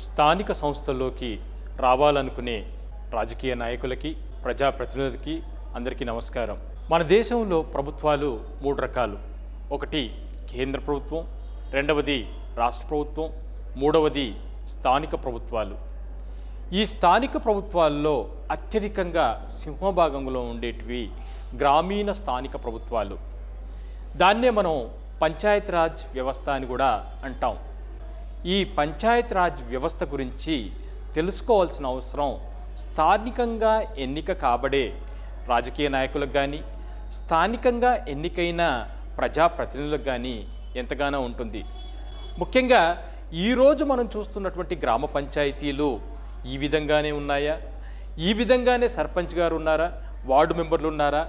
స్థానిక సంస్థల్లోకి రావాలనుకునే రాజకీయ నాయకులకి ప్రజాప్రతినిధులకి అందరికీ నమస్కారం. మన దేశంలో ప్రభుత్వాలు మూడు రకాలు. ఒకటి కేంద్ర ప్రభుత్వం రెండవది రాష్ట్ర ప్రభుత్వం మూడవది స్థానిక ప్రభుత్వాలు. ఈ స్థానిక ప్రభుత్వాల్లో అత్యధికంగా సింహభాగంలో ఉండేటివి గ్రామీణ స్థానిక ప్రభుత్వాలు. దాన్నే మనం పంచాయత్ రాజ్ వ్యవస్థ అని కూడా అంటాం. ఈ పంచాయత్ రాజ్ వ్యవస్థ గురించి తెలుసుకోవాల్సిన అవసరం స్థానికంగా ఎన్నిక కాబడే రాజకీయ నాయకులకు కానీ స్థానికంగా ఎన్నికైన ప్రజాప్రతినిధులకు కానీ ఎంతగానో ఉంటుంది. ముఖ్యంగా ఈరోజు మనం చూస్తున్నటువంటి గ్రామ పంచాయతీలు ఈ విధంగానే ఉన్నాయా? ఈ విధంగానే సర్పంచ్ గారు ఉన్నారా? వార్డు మెంబర్లు ఉన్నారా?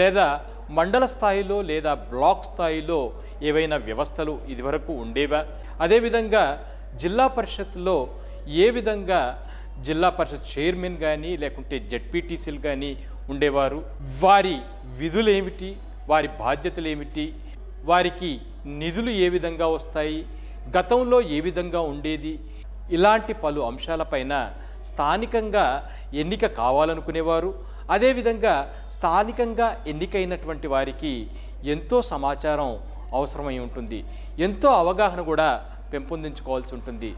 లేదా మండల స్థాయిలో లేదా బ్లాక్ స్థాయిలో ఏవైనా వ్యవస్థలు ఇదివరకు ఉండేవా? అదేవిధంగా జిల్లా పరిషత్లో ఏ విధంగా జిల్లా పరిషత్ చైర్మన్ కానీ లేకుంటే జడ్పీటీసీలు కానీ ఉండేవారు వారి విధులు ఏమిటి వారి బాధ్యతలు ఏమిటి వారికి నిధులు ఏ విధంగా వస్తాయి గతంలో ఏ విధంగా ఉండేది ఇలాంటి పలు అంశాలపైన స్థానికంగా ఎన్నిక కావాలనుకునేవారు అదేవిధంగా స్థానికంగా ఎన్నికైనటువంటి వారికి ఎంతో సమాచారం అవసరమై ఉంటుంది. ఎంతో అవగాహన కూడా పెంపొందించుకోవాల్సి ఉంటుంది.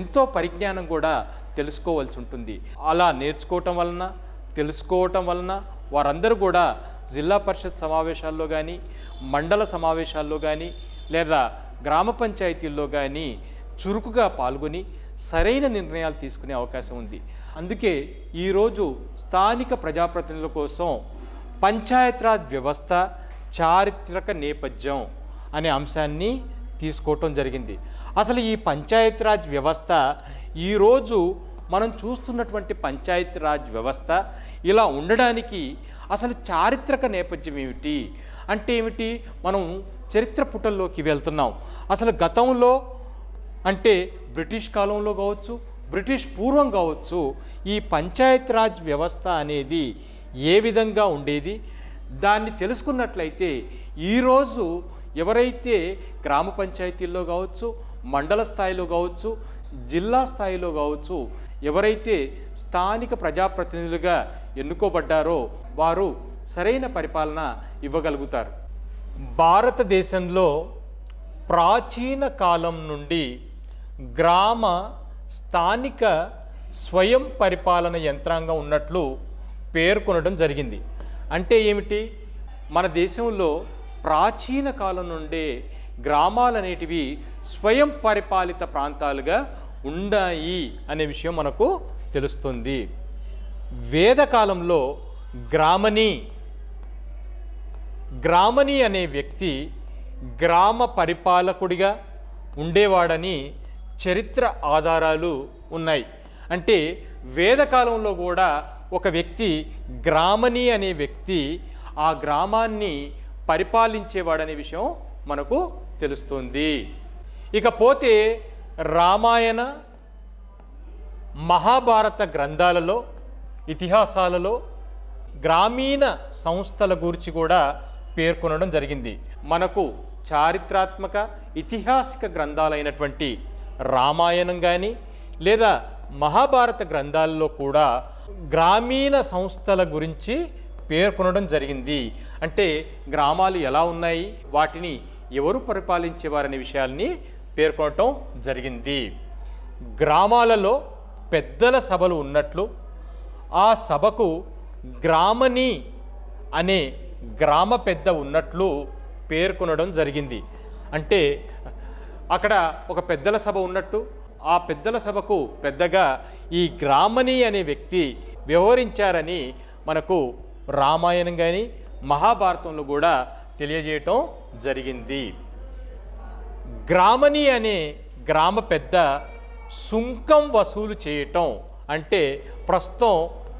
ఎంతో పరిజ్ఞానం కూడా తెలుసుకోవాల్సి ఉంటుంది. అలా నేర్చుకోవటం వలన తెలుసుకోవటం వలన వారందరూ కూడా జిల్లా పరిషత్ సమావేశాల్లో కానీ మండల సమావేశాల్లో కానీ లేదా గ్రామ పంచాయతీల్లో కానీ చురుకుగా పాల్గొని సరైన నిర్ణయాలు తీసుకునే అవకాశం ఉంది. అందుకే ఈరోజు స్థానిక ప్రజాప్రతినిధుల కోసం పంచాయతీరాజ్ వ్యవస్థ చారిత్రక నేపథ్యం అనే అంశాన్ని తీసుకోవటం జరిగింది. అసలు ఈ పంచాయతీరాజ్ వ్యవస్థ ఈరోజు మనం చూస్తున్నటువంటి పంచాయతీరాజ్ వ్యవస్థ ఇలా ఉండడానికి అసలు చారిత్రక నేపథ్యం ఏమిటి? అంటే ఏమిటి? మనం చరిత్ర పుటల్లోకి వెళ్తున్నాం. అసలు గతంలో అంటే బ్రిటిష్ కాలంలో కావచ్చు బ్రిటిష్ పూర్వం కావచ్చు ఈ పంచాయతీరాజ్ వ్యవస్థ అనేది ఏ విధంగా ఉండేది? దాన్ని తెలుసుకున్నట్లయితే ఈరోజు ఎవరైతే గ్రామ పంచాయతీల్లో కావచ్చు మండల స్థాయిలో కావచ్చు జిల్లా స్థాయిలో కావచ్చు ఎవరైతే స్థానిక ప్రజాప్రతినిధులుగా ఎన్నుకోబడ్డారో వారు సరైన పరిపాలన ఇవ్వగలుగుతారు. భారతదేశంలో ప్రాచీన కాలం నుండి గ్రామ స్థానిక స్వయం పరిపాలన యంత్రాంగం ఉన్నట్లు పేర్కొనడం జరిగింది. అంటే ఏమిటి? మన దేశంలో ప్రాచీన కాలం నుండే గ్రామాలనేటివి స్వయం పరిపాలిత ప్రాంతాలుగా ఉన్నాయి అనే విషయం మనకు తెలుస్తుంది. వేదకాలంలో గ్రామని గ్రామని అనే వ్యక్తి గ్రామ పరిపాలకుడిగా ఉండేవాడని చరిత్ర ఆధారాలు ఉన్నాయి. అంటే వేదకాలంలో కూడా ఒక వ్యక్తి గ్రామని అనే వ్యక్తి ఆ గ్రామాన్ని పరిపాలించేవాడనే విషయం మనకు తెలుస్తుంది. ఇకపోతే రామాయణ మహాభారత గ్రంథాలలో ఇతిహాసాలలో గ్రామీణ సంస్థల గురించి కూడా పేర్కొనడం జరిగింది. మనకు చారిత్రాత్మక ఇతిహాసిక గ్రంథాలైనటువంటి రామాయణం కానీ లేదా మహాభారత గ్రంథాలలో కూడా గ్రామీణ సంస్థల గురించి పేర్కొనడం జరిగింది. అంటే గ్రామాలు ఎలా ఉన్నాయి? వాటిని ఎవరు పరిపాలించేవారనే విషయాల్ని పేర్కొనటం జరిగింది. గ్రామాలలో పెద్దల సభలు ఉన్నట్లు ఆ సభకు గ్రామని అనే గ్రామ పెద్ద ఉన్నట్లు పేర్కొనడం జరిగింది. అంటే అక్కడ ఒక పెద్దల సభ ఉన్నట్టు ఆ పెద్దల సభకు పెద్దగా ఈ గ్రామని అనే వ్యక్తి వ్యవహరించారని మనకు రామాయణం కానీ మహాభారతంలో కూడా తెలియజేయటం జరిగింది. గ్రామని అనే గ్రామ పెద్ద సుంకం వసూలు చేయటం అంటే ప్రస్తుతం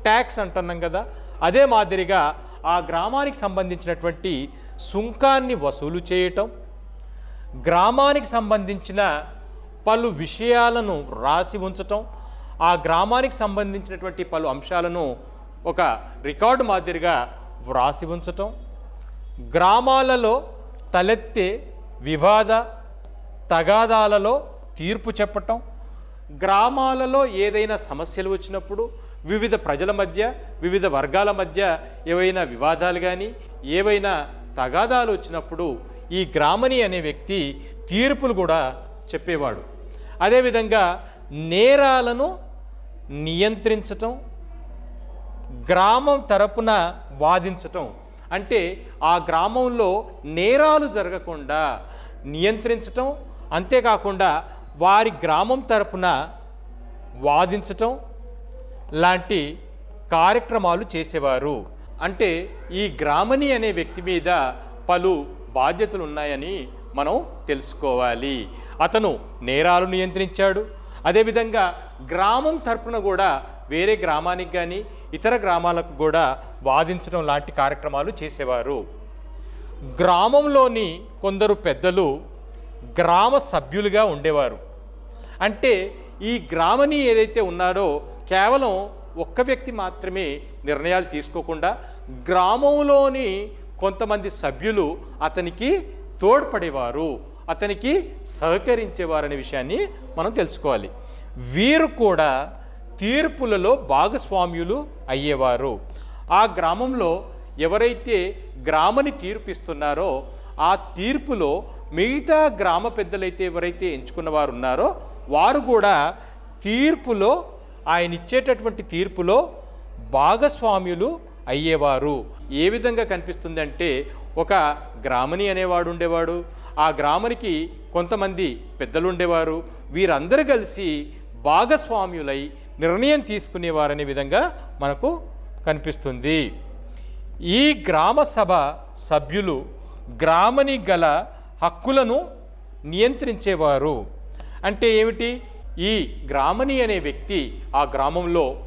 ట్యాక్స్ అంటున్నాం కదా అదే మాదిరిగా ఆ గ్రామానికి సంబంధించినటువంటి సుంకాన్ని వసూలు చేయటం గ్రామానికి సంబంధించిన పలు విషయాలను రాసి ఉంచటం ఆ గ్రామానికి సంబంధించినటువంటి పలు అంశాలను ఒక రికార్డు మాదిరిగా వ్రాసి ఉంచటం గ్రామాలలో తలెత్తే వివాద తగాదాలలో తీర్పు చెప్పటం గ్రామాలలో ఏదైనా సమస్యలు వచ్చినప్పుడు వివిధ ప్రజల మధ్య వివిధ వర్గాల మధ్య ఏవైనా వివాదాలు కానీ ఏవైనా తగాదాలు వచ్చినప్పుడు ఈ గ్రామణి అనే వ్యక్తి తీర్పులు కూడా చెప్పేవాడు. అదేవిధంగా నేరాలను నియంత్రించటం గ్రామం తరపున వాదించటం. అంటే ఆ గ్రామంలో నేరాలు జరగకుండా నియంత్రించటం. అంతేకాకుండా వారి గ్రామం తరపున వాదించటం లాంటి కార్యక్రమాలు చేసేవారు. అంటే ఈ గ్రామణి అనే వ్యక్తి మీద పలు బాధ్యతలు ఉన్నాయని మనం తెలుసుకోవాలి. అతను నేరాలు నియంత్రించాడు. అదేవిధంగా గ్రామం తరపున కూడా వేరే గ్రామానికి కానీ ఇతర గ్రామాలకు కూడా వాదించడం లాంటి కార్యక్రమాలు చేసేవారు. గ్రామంలోని కొందరు పెద్దలు గ్రామ సభ్యులుగా ఉండేవారు. అంటే ఈ గ్రామని ఏదైతే ఉన్నాడో కేవలం ఒక్క వ్యక్తి మాత్రమే నిర్ణయాలు తీసుకోకుండా గ్రామంలోని కొంతమంది సభ్యులు అతనికి తోడ్పడేవారు అతనికి సహకరించేవారనే విషయాన్ని మనం తెలుసుకోవాలి. వీరు కూడా తీర్పులలో భాగస్వామ్యులు అయ్యేవారు. ఆ గ్రామంలో ఎవరైతే గ్రామని తీర్పిస్తున్నారో ఆ తీర్పులో మిగతా గ్రామ పెద్దలైతే ఎవరైతే ఎంచుకున్న వారు ఉన్నారో వారు కూడా తీర్పులో ఆయన ఇచ్చేటటువంటి తీర్పులో భాగస్వామ్యులు అయ్యేవారు. ఏ విధంగా కనిపిస్తుంది అంటే ఒక గ్రామని అనేవాడు ఉండేవాడు ఆ గ్రామానికి కొంతమంది పెద్దలు ఉండేవారు వీరందరూ కలిసి భాగస్వామ్యులై నిర్ణయం తీసుకునేవారనే విధంగా మనకు కనిపిస్తుంది. ఈ గ్రామ సభ సభ్యులు గ్రామని గల హక్కులను నియంత్రించేవారు. అంటే ఏమిటి? ఈ గ్రామని అనే వ్యక్తి ఆ గ్రామంలో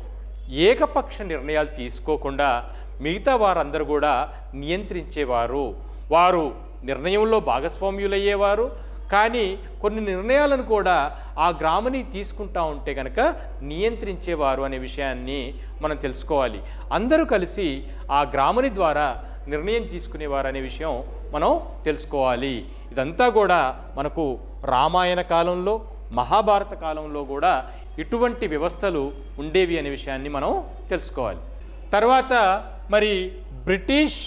ఏకపక్ష నిర్ణయాలు తీసుకోకుండా మిగతా వారందరూ కూడా నియంత్రించేవారు. వారు నిర్ణయంలో భాగస్వామ్యులయ్యేవారు. కానీ కొన్ని నిర్ణయాలను కూడా ఆ గ్రామని తీసుకుంటా ఉంటే కనుక నియంత్రించేవారు అనే విషయాన్ని మనం తెలుసుకోవాలి. అందరూ కలిసి ఆ గ్రామని ద్వారా నిర్ణయం తీసుకునేవారు అనే విషయం మనం తెలుసుకోవాలి. ఇదంతా కూడా మనకు రామాయణ కాలంలో మహాభారత కాలంలో కూడా ఇటువంటి వ్యవస్థలు ఉండేవి అనే విషయాన్ని మనం తెలుసుకోవాలి. తర్వాత మరి బ్రిటిష్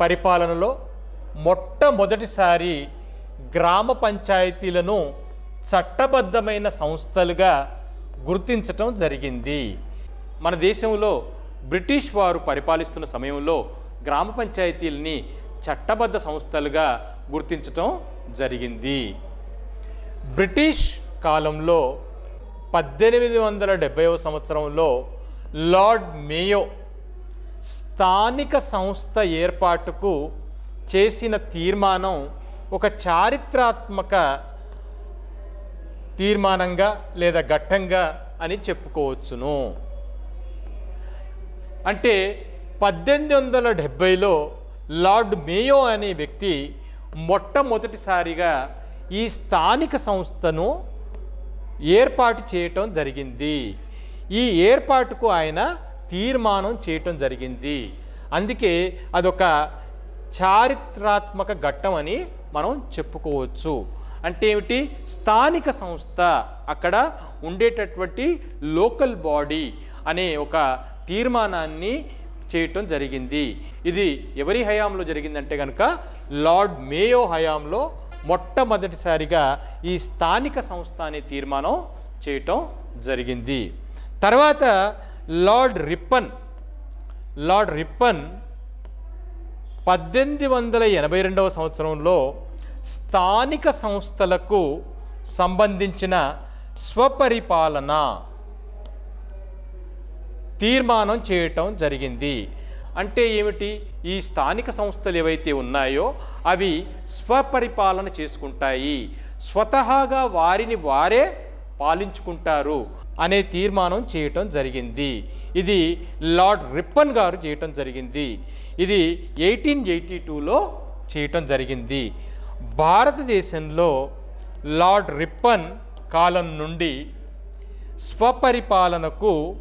పరిపాలనలో మొట్టమొదటిసారి గ్రామ పంచాయతీలను చట్టబద్ధమైన సంస్థలుగా గుర్తించటం జరిగింది. మన దేశంలో బ్రిటిష్ వారు పరిపాలిస్తున్న సమయంలో గ్రామ పంచాయతీలని చట్టబద్ధ సంస్థలుగా గుర్తించటం జరిగింది. బ్రిటిష్ కాలంలో పద్దెనిమిది వందల డెబ్భైవ సంవత్సరంలో లార్డ్ మేయో స్థానిక సంస్థ ఏర్పాటుకు చేసిన తీర్మానం ఒక చారిత్రాత్మక తీర్మానంగా లేదా ఘట్టంగా అని చెప్పుకోవచ్చును. అంటే పద్దెనిమిది వందల డెబ్భైలో లార్డ్ మేయో అనే వ్యక్తి మొట్టమొదటిసారిగా ఈ స్థానిక సంస్థను ఏర్పాటు చేయటం జరిగింది. ఈ ఏర్పాటుకు ఆయన తీర్మానం చేయటం జరిగింది. అందుకే అదొక చారిత్రాత్మక ఘట్టం అని మనం చెప్పుకోవచ్చు. అంటే ఏమిటి? స్థానిక సంస్థ అక్కడ ఉండేటటువంటి లోకల్ బాడీ అనే ఒక తీర్మానాన్ని చేయటం జరిగింది. ఇది ఎవరి హయాంలో జరిగిందంటే కనుక లార్డ్ మేయో హయాంలో మొట్టమొదటిసారిగా ఈ స్థానిక సంస్థ అనే తీర్మానం చేయటం జరిగింది. తర్వాత లార్డ్ రిప్పన్ లార్డ్ రిప్పన్ పద్దెనిమిది వందల ఎనభై రెండవ సంవత్సరంలో స్థానిక సంస్థలకు సంబంధించిన స్వపరిపాలన తీర్మానం చేయటం జరిగింది. అంటే ఏమిటి? ఈ స్థానిక సంస్థలు ఏవైతే ఉన్నాయో అవి స్వపరిపాలన చేసుకుంటాయి. స్వతహాగా వారిని వారే పాలించుకుంటారు అనే తీర్మానం చేయటం జరిగింది. ఇది లార్డ్ రిప్పన్ గారు చేయటం జరిగింది. ఇది ఎయిటీన్ ఎయిటీ టూలో చేయటం జరిగింది. భారతదేశంలో లార్డ్ రిప్పన్ కాలం నుండి స్వపరిపాలనకు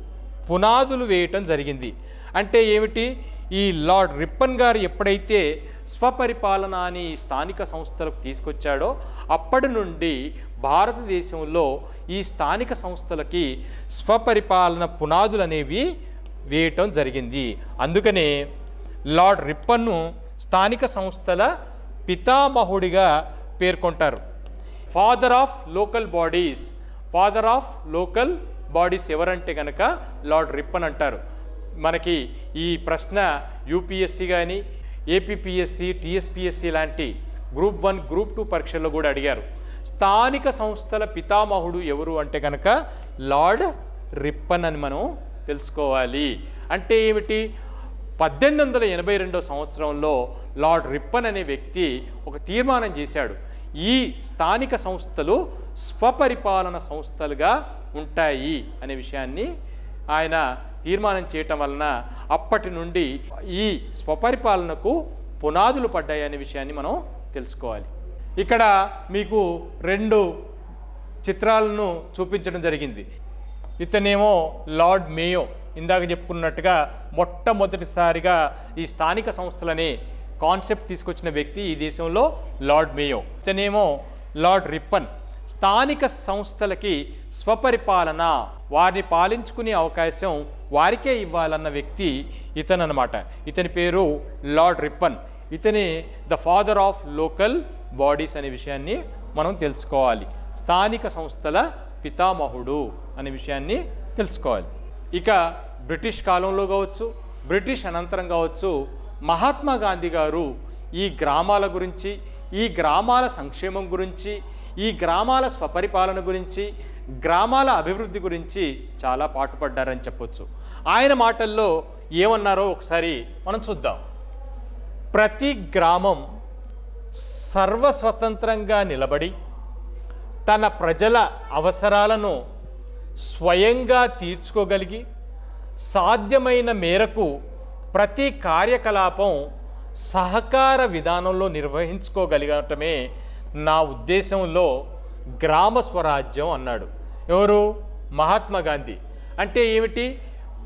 పునాదులు వేయటం జరిగింది. అంటే ఏమిటి? ఈ లార్డ్ రిప్పన్ గారు ఎప్పుడైతే స్వపరిపాలన అని స్థానిక సంస్థలకు తీసుకొచ్చాడో అప్పటి నుండి భారతదేశంలో ఈ స్థానిక సంస్థలకి స్వపరిపాలన పునాదులు అనేవి వేయటం జరిగింది. అందుకనే లార్డ్ రిప్పన్ను స్థానిక సంస్థల పితామహుడిగా పేర్కొంటారు. Father of local bodies father of local bodies ఎవరంటే కనుక లార్డ్ రిప్పన్ అంటారు. మనకి ఈ ప్రశ్న యూపీఎస్సి కానీ ఏపీపీఎస్సి టీఎస్పిఎస్సి లాంటి గ్రూప్ వన్ గ్రూప్ టూ పరీక్షల్లో కూడా అడిగారు. స్థానిక సంస్థల పితామహుడు ఎవరు అంటే కనుక లార్డ్ రిప్పన్ అని మనం తెలుసుకోవాలి. అంటే ఏమిటి? పద్దెనిమిది వందల ఎనభై రెండవ సంవత్సరంలో లార్డ్ రిప్పన్ అనే వ్యక్తి ఒక తీర్మానం చేశాడు. ఈ స్థానిక సంస్థలు స్వపరిపాలన సంస్థలుగా ఉంటాయి అనే విషయాన్ని ఆయన తీర్మానం చేయటం వలన అప్పటి నుండి ఈ స్వపరిపాలనకు పునాదులు పడ్డాయి అనే విషయాన్ని మనం తెలుసుకోవాలి. ఇక్కడ మీకు రెండు చిత్రాలను చూపించడం జరిగింది. ఇతనేమో లార్డ్ మేయో. ఇందాక చెప్పుకున్నట్టుగా మొట్టమొదటిసారిగా ఈ స్థానిక సంస్థలనే కాన్సెప్ట్ తీసుకొచ్చిన వ్యక్తి ఈ దేశంలో లార్డ్ మేయో. ఇతనేమో లార్డ్ రిప్పన్. స్థానిక సంస్థలకి స్వపరిపాలన వారిని పాలించుకునే అవకాశం వారికే ఇవ్వాలన్న వ్యక్తి ఇతను అనమాట ఇతని పేరు లార్డ్ రిప్పన్. ఇతని the father of local bodies అనే విషయాన్ని మనం తెలుసుకోవాలి. స్థానిక సంస్థల పితామహుడు అనే విషయాన్ని తెలుసుకోవాలి. ఇక బ్రిటిష్ కాలంలో కావచ్చు బ్రిటిష్ అనంతరం కావచ్చు మహాత్మా గాంధీ గారు ఈ గ్రామాల గురించి ఈ గ్రామాల సంక్షేమం గురించి ఈ గ్రామాల స్వపరిపాలన గురించి గ్రామాల అభివృద్ధి గురించి చాలా పాటుపడ్డారని చెప్పొచ్చు. ఆయన మాటల్లో ఏమన్నారో ఒకసారి మనం చూద్దాం. ప్రతి గ్రామం సర్వస్వతంత్రంగా నిలబడి తన ప్రజల అవసరాలను స్వయంగా తీర్చుకోగలిగి సాధ్యమైన మేరకు ప్రతి కార్యకలాపం సహకార విధానంలో నిర్వహించుకోగలిగటమే నా ఉద్దేశంలో గ్రామ స్వరాజ్యం అన్నాడు. ఎవరు? మహాత్మా గాంధీ. అంటే ఏమిటి?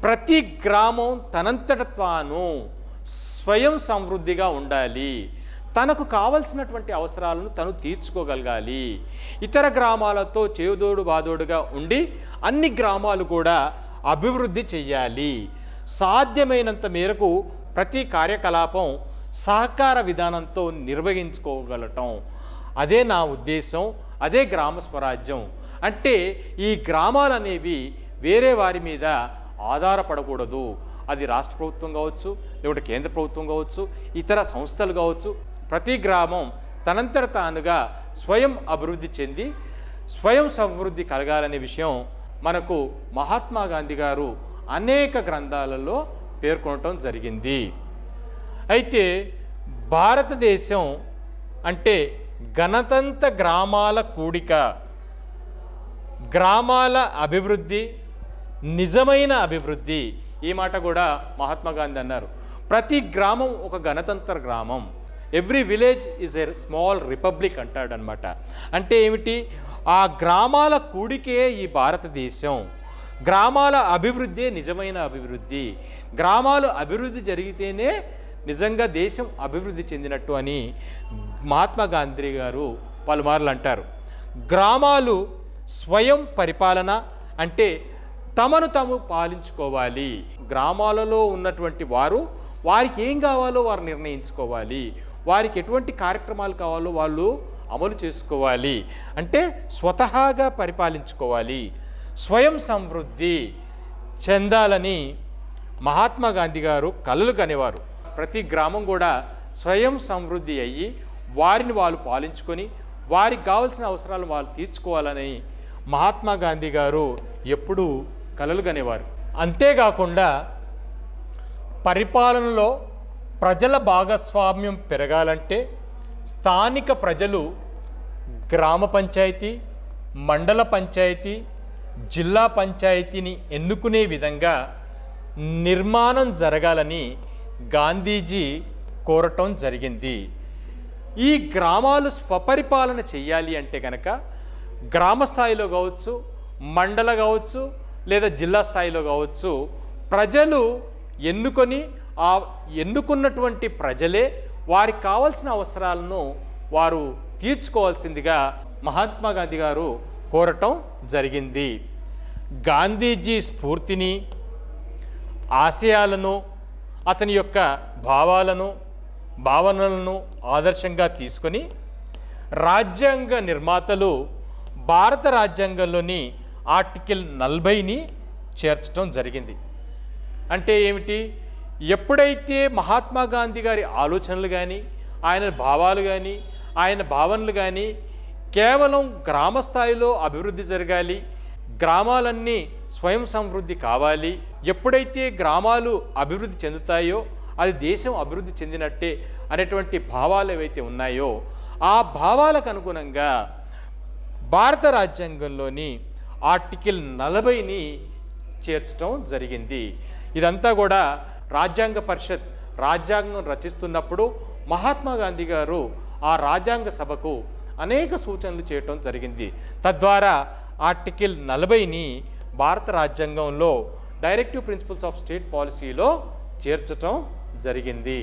ప్రతి గ్రామం తనంతట తాను స్వయం సమృద్ధిగా ఉండాలి. తనకు కావలసినటువంటి అవసరాలను తను తీర్చుకోగలగాలి. ఇతర గ్రామాలతో చేదోడు బాదోడుగా ఉండి అన్ని గ్రామాలు కూడా అభివృద్ధి చెయ్యాలి. సాధ్యమైనంత మేరకు ప్రతి కార్యకలాపం సహకార విధానంతో నిర్వహించుకోగలటం. అదే నా ఉద్దేశం అదే గ్రామ స్వరాజ్యం. అంటే ఈ గ్రామాలు అనేవి వేరే వారి మీద ఆధారపడకూడదు. అది రాష్ట్ర ప్రభుత్వం కావచ్చు లేకుంటే కేంద్ర ప్రభుత్వం కావచ్చు ఇతర సంస్థలు కావచ్చు ప్రతి గ్రామం తనంతట తానుగా స్వయం అభివృద్ధి చెంది స్వయం సమృద్ధి కలగాలనే విషయం మనకు మహాత్మా గాంధీ గారు అనేక గ్రంథాలలో పేర్కొనటం జరిగింది. అయితే భారతదేశం అంటే గణతంత్ర గ్రామాల కూడిక గ్రామాల అభివృద్ధి నిజమైన అభివృద్ధి ఈ మాట కూడా మహాత్మా గాంధీ అన్నారు. ప్రతి గ్రామం ఒక గణతంత్ర గ్రామం. Every village is a small republic అంటాడనమాట అంటే ఏమిటి? ఆ గ్రామాల కూడికే ఈ భారతదేశం. గ్రామాల అభివృద్ధి నిజమైన అభివృద్ధి. గ్రామాలు అభివృద్ధి జరిగితేనే నిజంగా దేశం అభివృద్ధి చెందినట్టు అని మహాత్మా గాంధీ గారు పలుమార్లు అంటారు. గ్రామాలు స్వయం పరిపాలన అంటే తమను తాము పాలించుకోవాలి. గ్రామాలలో ఉన్నటువంటి వారు వారికి ఏం కావాలో వారు నిర్ణయించుకోవాలి. వారికి ఎటువంటి కార్యక్రమాలు కావాలో వాళ్ళు అమలు చేసుకోవాలి. అంటే స్వతహాగా పరిపాలించుకోవాలి. స్వయం సమృద్ధి చెందాలని మహాత్మా గాంధీ గారు కలలు కనేవారు. ప్రతి గ్రామం కూడా స్వయం సమృద్ధి అయ్యి వారిని వాళ్ళు పాలించుకొని వారికి కావాల్సిన అవసరాలు వాళ్ళు తీర్చుకోవాలని మహాత్మా గాంధీ గారు ఎప్పుడూ కలలు కనేవారు. అంతేకాకుండా పరిపాలనలో ప్రజల భాగస్వామ్యం పెరగాలంటే స్థానిక ప్రజలు గ్రామ పంచాయతీ మండల పంచాయతీ జిల్లా పంచాయతీని ఎన్నుకునే విధంగా నిర్మాణం జరగాలని గాంధీజీ కోరటం జరిగింది. ఈ గ్రామాలు స్వపరిపాలన చేయాలి అంటే కనుక గ్రామ స్థాయిలో కావచ్చు మండల కావచ్చు లేదా జిల్లా స్థాయిలో కావచ్చు ప్రజలు ఎన్నుకొని ఆ ఎన్నుకున్నటువంటి ప్రజలే వారికి కావాల్సిన అవసరాలను వారు తీర్చుకోవాల్సిందిగా మహాత్మా గాంధీ గారు కోరటం జరిగింది. గాంధీజీ స్ఫూర్తిని ఆశయాలను అతని యొక్క భావాలను భావనలను ఆదర్శంగా తీసుకొని రాజ్యాంగ నిర్మాతలు భారత రాజ్యాంగంలోని ఆర్టికల్ నలభైని చేర్చడం జరిగింది. అంటే ఏమిటి? ఎప్పుడైతే మహాత్మా గాంధీ గారి ఆలోచనలు కానీ ఆయన భావాలు కానీ ఆయన భావనలు కానీ కేవలం గ్రామ స్థాయిలో అభివృద్ధి జరగాలి గ్రామాలన్నీ స్వయం సమృద్ధి కావాలి ఎప్పుడైతే గ్రామాలు అభివృద్ధి చెందుతాయో అది దేశం అభివృద్ధి చెందినట్టే అనేటువంటి భావాలు ఏవైతే ఉన్నాయో ఆ భావాలకు అనుగుణంగా భారత రాజ్యాంగంలోని ఆర్టికల్ నలభైని చేర్చడం జరిగింది. ఇదంతా కూడా రాజ్యాంగ పరిషత్ రాజ్యాంగం రచిస్తున్నప్పుడు మహాత్మా గాంధీ గారు ఆ రాజ్యాంగ సభకు అనేక సూచనలు చేయటం జరిగింది. తద్వారా ఆర్టికల్ నలభైని భారత రాజ్యాంగంలో డైరెక్టివ్ ప్రిన్సిపల్స్ ఆఫ్ స్టేట్ పాలసీలో చేర్చటం జరిగింది.